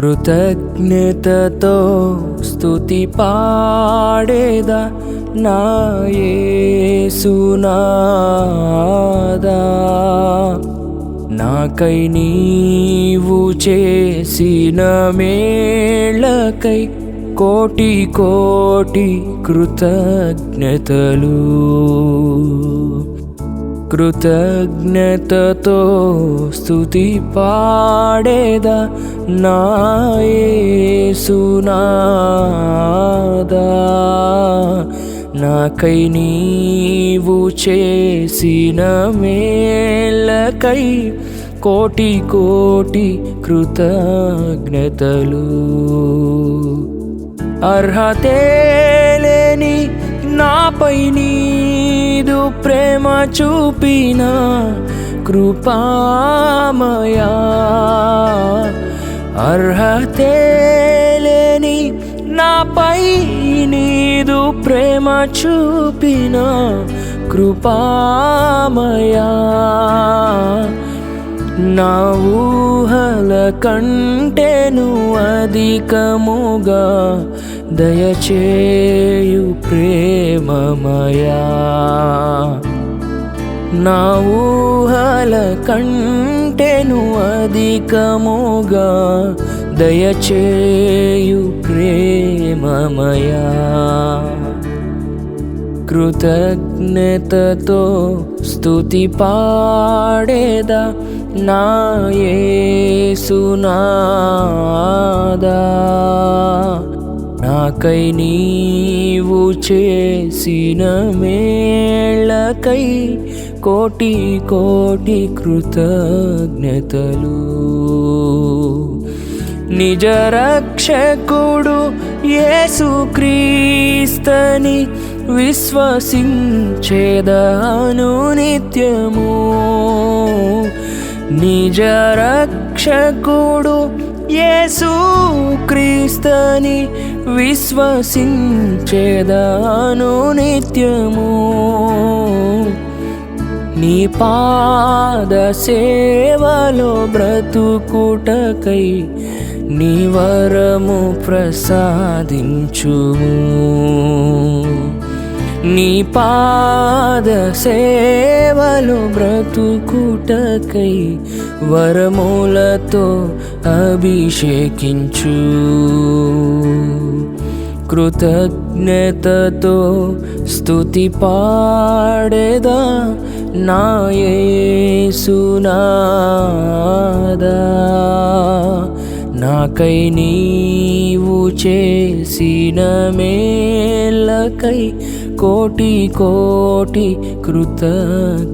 కృతజ్ఞతతో స్తుతి పాడేదా నాయేసునాదా నాకై నీవు చేసిన మేళకై కోటి కోటి కృతజ్ఞతలు. కృతజ్ఞతతో స్తుతి పాడేదా నాయసునాదా. నాకై నీవు చేసిన మేలకై కోటి కోటి కృతజ్ఞతలు. అర్హతే లేని నాపై నీ ప్రేమ చూపిన కృపామయా. అర్హతే లేని నాపై నీదు ప్రేమ చూపిన కృపామయా. నా ఊహల కంటేను అధికముగా దయచేయు ప్రేమమయా. నా ఊహల కంటెను అధికముగా దయచేయు ప్రేమమయా. కృతజ్ఞతతో స్థుతి పాడేదా నా యేసునాదా. కై నీవు చేసిన మేళకై కోటి కోటి కృతజ్ఞతలు. నిజ రక్షకుడు యేసుక్రీస్తని విశ్వసించేదాను నిత్యము. నిజ యేసు యేసుక్రీస్తని విశ్వసించేదాను నిత్యము. నీ పాద సేవలో బ్రతుకుటకై నీ వరము ప్రసాదించుము. నీ పాద సేవలు బ్రతుకుటకై వరములతో అభిషేకించు. కృతజ్ఞతతో స్తుతి పాడేదా నాయసునాదా నాకై నీవు చేసిన మేలకై కోటి కోటి కృతజ్ఞతలు.